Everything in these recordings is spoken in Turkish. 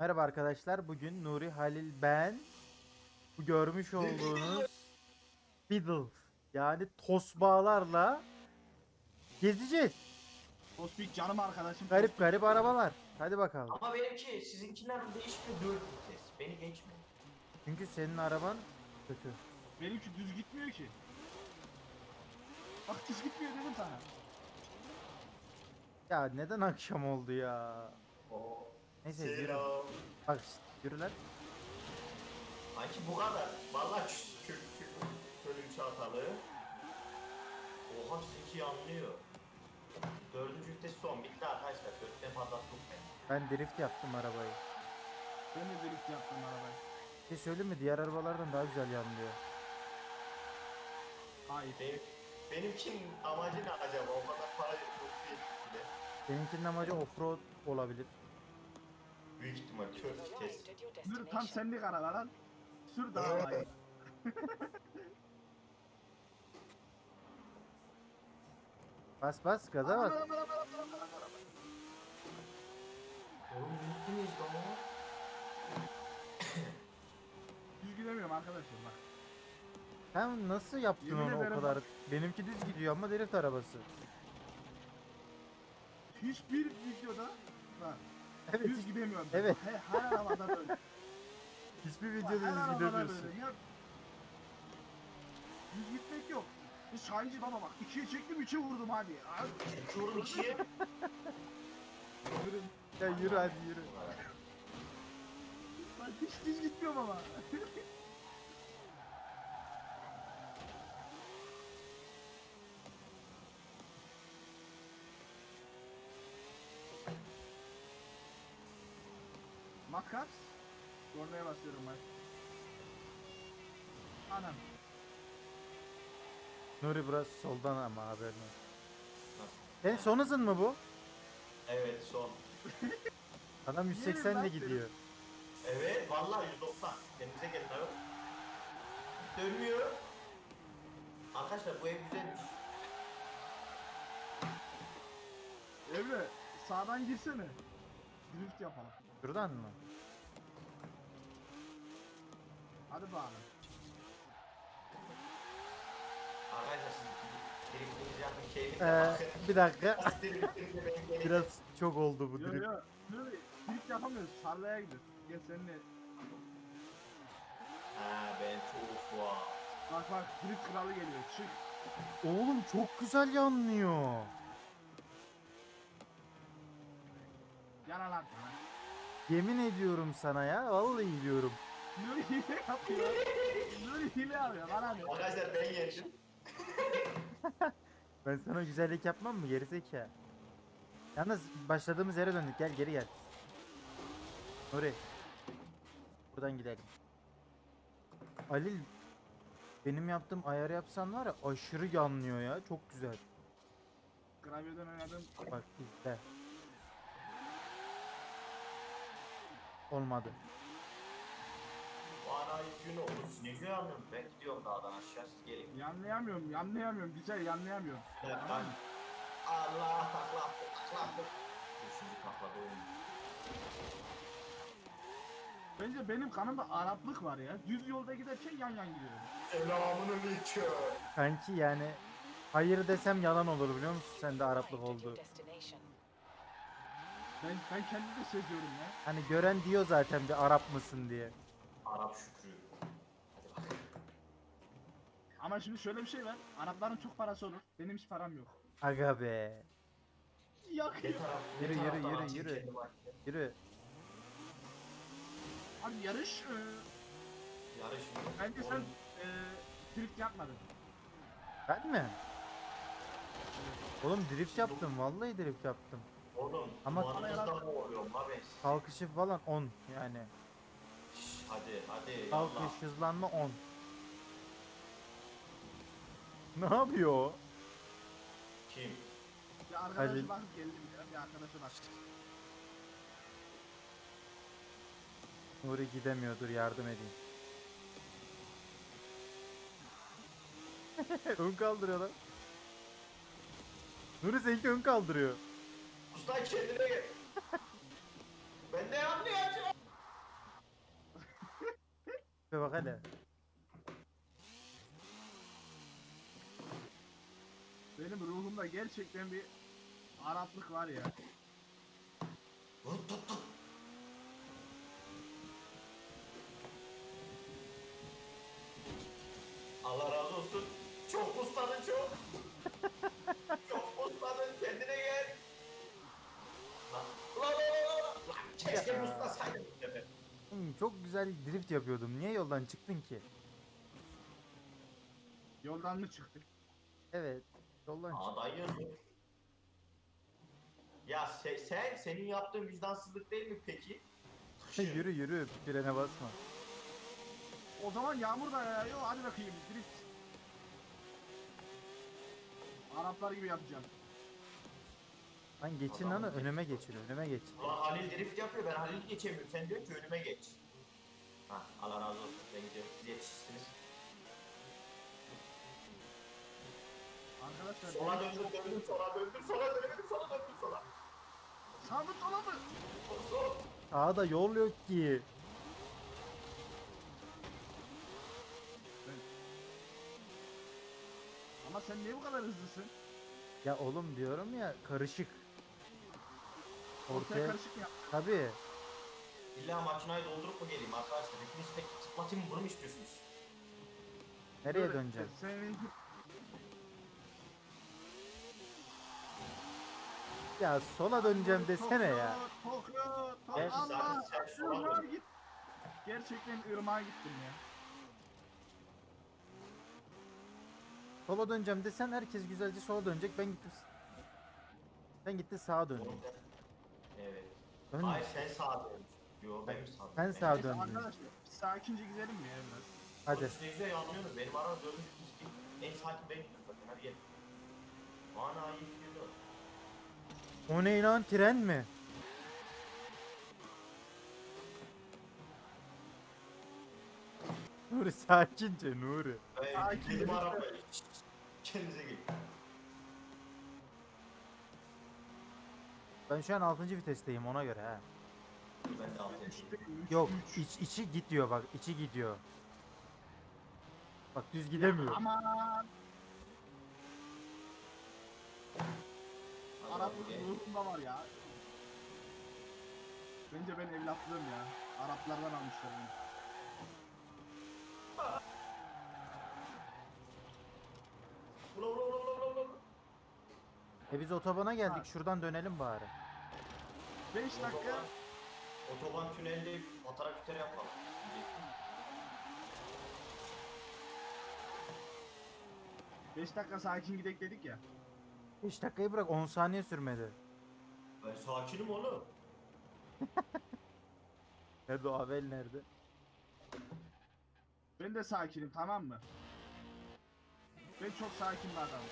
Merhaba arkadaşlar. Bugün Nuri Halil ben bu görmüş olduğunuz Fiddle yani tosbağalarla gezeceğiz. Tospik canım arkadaşım. Garip garip arabalar. Hadi bakalım. Ama benimki sizinkinden değişmiyor 4 vites. Beni geçmiyor. Çünkü senin araban kötü. Benimki düz gitmiyor ki. Bak düz gitmiyor dedim sana. Ya neden akşam oldu ya? Oo. Neyse yürü. Selam. Bak işte, yürü lan. Sanki bu kadar. Vallahi kül kül kül kölün çatalı. Oha sizinki yanlıyor. Dördüncü vites son. Bitti arkadaşlar. Dörtten fazla tutmayın. Ben drift yaptım arabayı. Ben de drift yaptım arabayı. Bir şey söyleyeyim mi? Diğer arabalardan daha güzel yanlıyor. Hayır. Benim, benimkinin amacı ne acaba? O kadar para yok. Benimkinin amacı offroad olabilir. Büyük ihtimal kör vites. Dur tam senlik araba lan. Sür daha arabayı. Bas bas gaza bak. Oğlum gittiniz lan. Düz gidemiyorum arkadaşlar bak. Sen nasıl yaptın Yemin onu o ederim kadar? bak. Benimki düz gidiyor ama drift arabası. Hiçbir videoda bak Evet. düz gidemiyorum. Evet. He, her arabada böyle. Hiçbir videoda her düz arabada gidemiyorsun. böyle. Ya, düz gitmek yok. Bir Şahinci baba bak ikiye çektim üçe vurdum hadi. Uçuyorum ikiye. yürü. Ya yürü hadi yürü. Bak hiç düz gitmiyorum ama. Makas. Kornaya basıyorum ben. Anam. Nuri burası soldan ama haberin olsun. Senin son hızın mı bu? Evet son. Adam 180 lan ile gidiyor. Evet vallahi 190. Kendinize gelin abi. Dönmüyor. Arkadaşlar bu ev güzelmiş. Emre sağdan girsene. Drift yapalım. Şuradan mı? Hadi bakalım. Arkadaşlar siz driftinizi yapın keyfine Ee, bakın. bir dakika. Biraz çok oldu bu Yo drift. yo. Nuri drift yapamıyoruz. Tarlaya gidiyoruz. Gel seninle. Ha ben çok var. Bak bak drift kralı geliyor. Çık. Oğlum çok güzel yanlıyor. Yana lan. Yemin ediyorum sana ya. Vallahi diyorum. Nuri hile yapıyor. Nuri hile yapıyor. Bana ne? Arkadaşlar ben yendim. Ben sana güzellik yapmam mı gerizekalı? Yalnız başladığımız yere döndük. Gel geri gel. Nuri. Buradan gidelim. Halil benim yaptığım ayarı yapsan var ya aşırı yanlıyor ya. Çok güzel. Gravyeden oynadım. Bak izle. Olmadı. Bana gün olur. Ne güzel anlıyorum. Ben gidiyorum dağdan aşağı siz gelin. Yanlayamıyorum. Yanlayamıyorum. Güzel yanlayamıyorum. Bir dakika. Allah taklattı taklattı. Üçüncü takladı oyun. Bence benim kanımda Araplık var ya. Düz yolda giderken yan yan gidiyorum. Selamun aleyküm. Kanki yani hayır desem yalan olur biliyor musun? Sende Araplık oldu. Ben, ben kendimi de seziyorum ya. Hani gören diyor zaten bir Arap mısın diye. Arap Şükrü. Hadi bak. Ama şimdi şöyle bir şey var. Arapların çok parası olur. Benim hiç param yok. Aga be. Ne Yakıyor. taraf? Yürü, ne yürü, taraftan yürü, yürü. Yürü. Abi yarış. E, Yarış mı? bence sen Oğlum, e, drift yapmadın. Ben mi? Oğlum drift yaptım. Vallahi drift yaptım. Oğlum Ama- ben siz? Kalkışı falan 10 yani. Hadi hadi yallah. Kalkış hızlanma 10. Ne yapıyor? o? Kim? Bir Halil. bakıp geldi bir kere. Bir arkadaşı bak. Nuri gidemiyordur yardım edeyim. ön kaldırıyor lan. Nuri seninki ön kaldırıyor. Usta kendine gel. ben de yanlayacağım. Tipe bak hele. Benim ruhumda gerçekten bir Araplık var ya. Vur, tut, tut. Allah razı olsun. Çok usladın çok. çok usladın kendine gel. Lan lan lan lan. Lan keşke Ya. ustasaydın bu sefer. Çok güzel drift yapıyordum. Niye yoldan çıktın ki? Yoldan mı çıktık? Evet. Yoldan çıktım. Aa dayı yazıyor. Ya se- sen, senin yaptığın vicdansızlık değil mi peki? yürü yürü. Frene basma. O zaman yağmur da yağıyor. Hadi bakayım drift. Araplar gibi yapacağım. Lan geçin lan önüme geçin önüme geçin. Ulan Halil drift yapıyor ben Halil'i geçemiyorum. Sen diyor ki önüme geç. Ha Allah razı olsun. Ben gidiyorum. Siz yetişirsiniz. Arkadaşlar Sola döndüm döndüm sola döndüm sola döndüm sola döndüm sola. Sağ mı sola mı? Sol sol. Sağda yol yok ki. Ama sen niye bu kadar hızlısın? Ya oğlum diyorum ya karışık. Ortaya Ortaya karışık yap. tabii. İlla makinayı doldurup mu geleyim arkadaşlar? Hepiniz tek tıklatayım mı bunu mu istiyorsunuz? Nereye Böyle, döneceğim? Senin Ya sola döneceğim desene ya. Tokyo, Tokyo, Gerçi Allah, zaten sen sola ırmağa dön. git. Gerçekten ırmağa gittim ya. Sola döneceğim desen herkes güzelce sola dönecek. Ben gittim. Ben gitti sağa. Oğlum ben- Evet. Dön. Hayır sen sağa dön. Yo ben mi sağa Sen Ben- sağa döndün. arkadaşlar sakince gidelim mi ya biraz? Hadi. Oğlum siz ne güzel anlıyorsunuz. Benim arada dördüncü en sakin ben gittim zaten. Hadi gel. Bana iyi gidiyor. O ne lan tren mi? Nuri sakince Nuri. Sakin benim araba Kendinize gelin. Ben şu an 6. vitesteyim ona göre ha. Ben de altı İşte yaşındayım. üç, Yok iç, içi gidiyor bak içi gidiyor. Bak düz gidemiyor. Aman ruhumda var ya. Bence ben evlatlığım ya. Araplardan almışlar beni. E biz otobana geldik Ha. şuradan dönelim bari. 5 dakika Otoban, tünelde fotoğraf küteri yapalım. 5 dakika sakin gidek dedik ya. 5 dakikayı bırak 10 saniye sürmedi. Ben sakinim oğlum. Nerede o Avel nerede? Ben de sakinim tamam mı? Ben çok sakin bir adamım.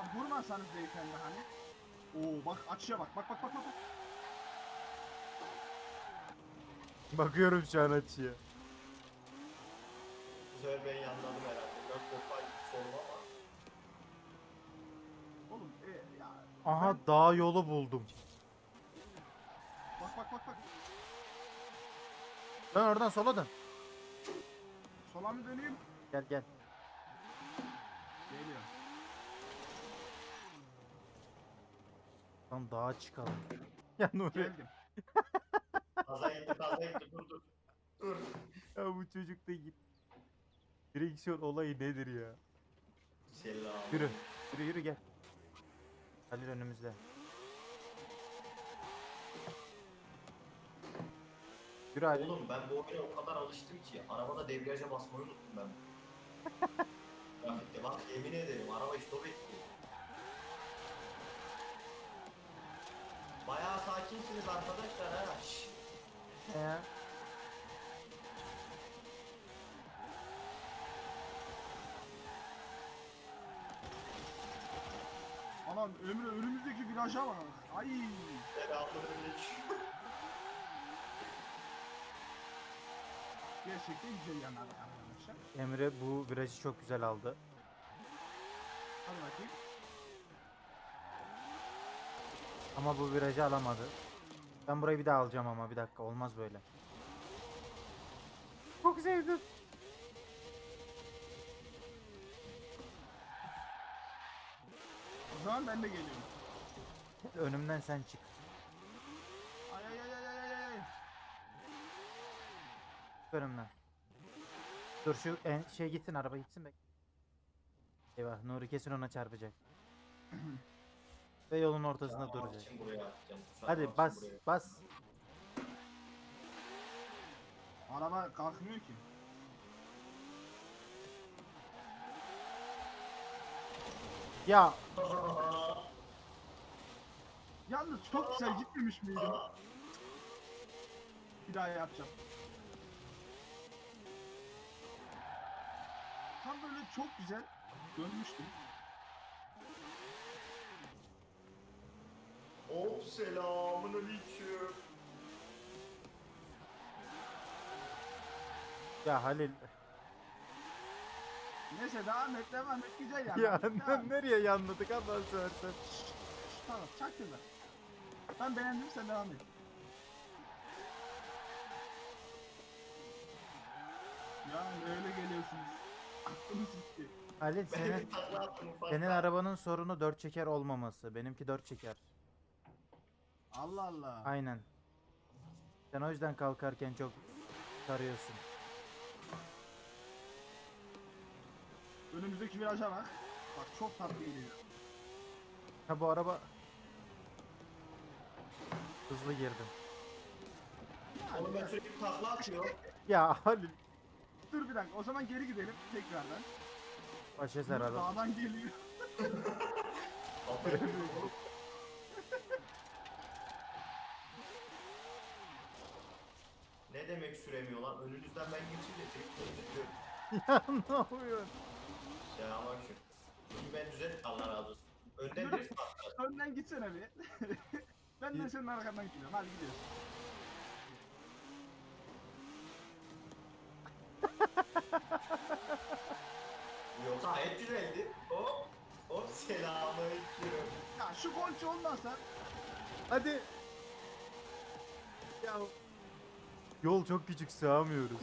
Ama vurmasanız beyefendi hani. Oo bak açıya bak bak bak bak bak. bak. Bakıyorum şu an açıya. Sefer ben yanladım herhalde. Biraz kopay sorun ama. Oğlum e, ya. Aha ben- dağ yolu buldum. Bak bak bak bak. Dön oradan sola dön. Sola mı döneyim? Gel gel. Geliyor. Lan dağa çıkalım. ya Nuri. Geldim. Kaza gitti kaza gitti dur dur. Dur. Ya bu çocuk da git. Direksiyon olayı nedir ya? Selam. Yürü. Yürü yürü gel. Halil önümüzde. Yürü Halil. Oğlum ben bu oyuna o kadar alıştım ki arabada debriyaja basmayı unuttum ben. Trafikte bak yemin ederim araba stop etti. Sakinsiniz arkadaşlar ha. Ya? Aman Emre önümüzdeki viraja bak. Ay. Selamünaleyküm. Gerçekten güzel yanar arkadaşlar. Emre bu virajı çok güzel aldı. Hadi bakayım. Ama bu virajı alamadı. Ben burayı bir daha alacağım ama bir dakika olmaz böyle. Çok sevdim. O zaman ben de geliyorum. Önümden sen çık. Ay ay ay ay ay ay ay. Çık önümden. Dur şu en, şey gitsin araba gitsin bek. Eyvah Nuri kesin ona çarpacak. Ve yolun ortasında Çarpmamak duracak. için buraya atacağım. Hadi bas buraya. bas. Araba kalkmıyor ki. Ya Yalnız çok güzel gitmemiş miydim? Bir daha yapacağım. Tam böyle çok güzel dönmüştüm. Selamun aleyküm. ya Halil. Neyse devam et devam et güzel yani. Ya Devam. nereye yanladık Allah'ını seversen. Tamam çaktırma. Ben beğendim sen devam et. Yani öyle geliyorsunuz. Aklınız gitti. Halil senin senin arabanın sorunu dört çeker olmaması. Benimki dört çeker. Allah Allah. Aynen. Sen o yüzden kalkarken çok sarıyorsun. Önümüzdeki viraja bak. Bak çok tatlı geliyor. Ha bu araba hızlı girdim. Yani Oğlum ben sürekli takla atıyor. Ya Halil dur bir dakika o zaman geri gidelim tekrardan. başa ser adam. Dağdan geliyor. Aferin oğlum. Ne demek süremiyor lan? Önünüzden ben geçince öldürüyorum. ya ne yapıyorsun? Ya bak şu. İyi ben düzelt Allah razı olsun. Önden drift atacağız. Önden gitsene bir. ben de senin arkandan gidiyorum. Hadi gidiyoruz. Yok gayet güzeldi. Hop. Hop selamünaleyküm. Ya şu kolçu olmazsa Hadi. Ya yol çok küçük sığamıyoruz.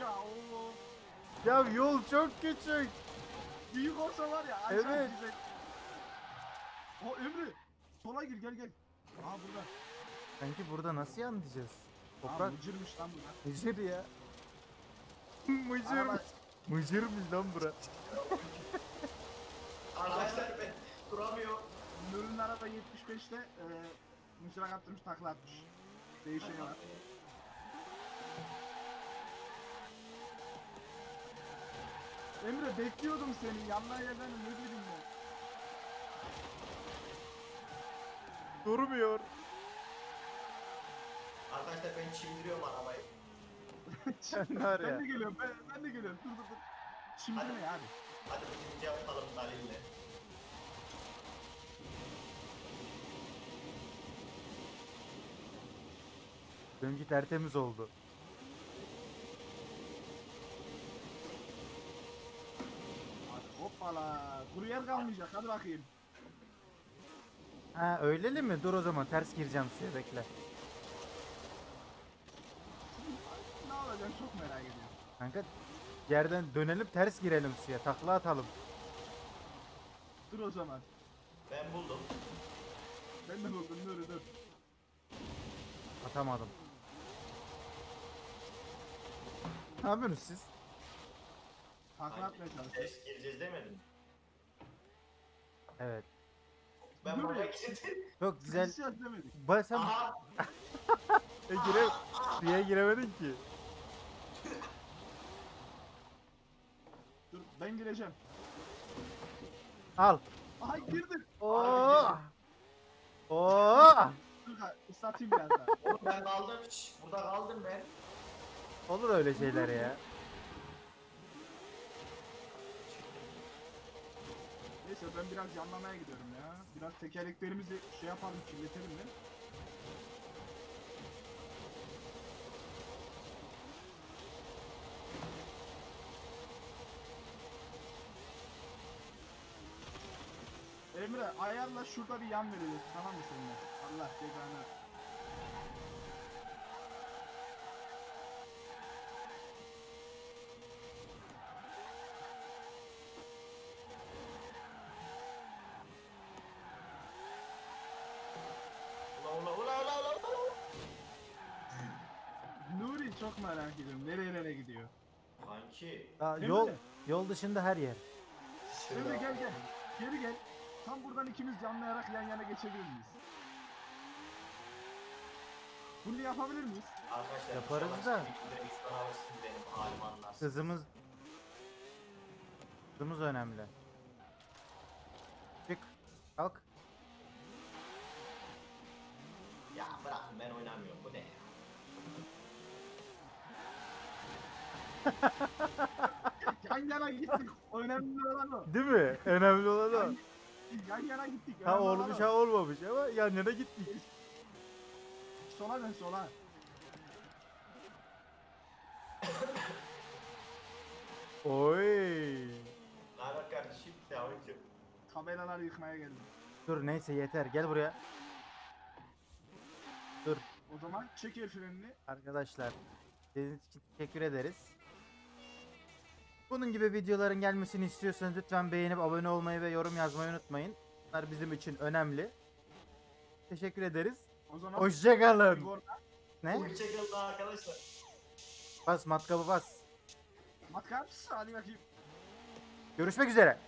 ya o Ya yol çok küçük. büyük olsa var ya. acayip Evet. güzel. O Ömrü. Sola gir gel gel. Aa burada. Sanki burada nasıl yanlayacağız? Aa Toprak mıcırmış lan burada. mıcır ya. mıcır Araba- mı? Mıcır mı lan bura? Arkadaşlar ben duramıyorum. Nur'un araba 75'te e, mısıra kaptırmış takla atmış. Değişeni var. Emre bekliyordum seni. Yanına gel ben ne bileyim ben. Durmuyor. Arkadaşlar ben çimdiriyorum arabayı. Sen var ya. Ben de geliyorum. Ben, ben de geliyorum. Dur dur dur. Şimdi Hadi. ne hadi. Hadi birinci yapalım Halil'le. Benimki tertemiz oldu. Hadi hoppala. Kuru yer kalmayacak. Hadi bakayım. Ha öyleli mi? Dur o zaman ters gireceğim suya bekle. Ne olacak çok merak ediyorum. Kanka yerden dönelim ters girelim suya takla atalım. Dur o zaman. Ben buldum. Ben de buldum. Dur dur. Atamadım. Ne yapıyorsunuz siz? Takla atmaya çalışıyorum. Test gireceğiz demedim. mi? Evet. Ben Dur buraya ya. girdim. Çok güzel. Güzel demedik. Ba sen Aha. e, gire suya giremedin ki. Dur ben gireceğim. Al. Aha girdim. Oo. Oo. Dur ha, ıslatayım biraz daha. Oğlum ben kaldım. Burada kaldım ben. Olur öyle şeyler ya. Neyse ben biraz yanlamaya gidiyorum ya. Biraz tekerleklerimizi şey yapalım, kirletelim. Emre Emre ayarla şurada bir yan veriyoruz tamam mı seninle? Allah cezanı. Çok merak ediyorum. Nereye nereye gidiyor? Kanki. Aa, Emre. yol yol dışında her yer. Emre gel gel. Geri gel. Tam buradan ikimiz yanlayarak yan yana geçebilir miyiz? Bunu yapabilir miyiz? Arkadaşlar Yaparız inşallah da. şimdi insan alırsın benim halimi anlarsın. Hızımız hızımız önemli. Çık. Kalk. Ya bırakın ben oynamıyorum bu ne ya? Yan yana gittik. Önemli olan o. Değil mi? Önemli olan o. Yan yana gittik. Ha önemli olan olmuş o. ha olmamış ama yan yana gittik. Sola dön sola. Oy. Haber kardeşim? Selamünaleyküm. Tabelaları yıkmaya geldim. Dur neyse yeter gel buraya. Dur O zaman çek el frenini. arkadaşlar. Dediğiniz için teşekkür ederiz. Bunun gibi videoların gelmesini istiyorsanız lütfen beğenip abone olmayı ve yorum yazmayı unutmayın. Bunlar bizim için önemli. Teşekkür ederiz. O zaman Hoşçakalın. Ne? Hoşçakalın arkadaşlar. Bas matkabı bas. Matkap hadi bakayım. Görüşmek üzere.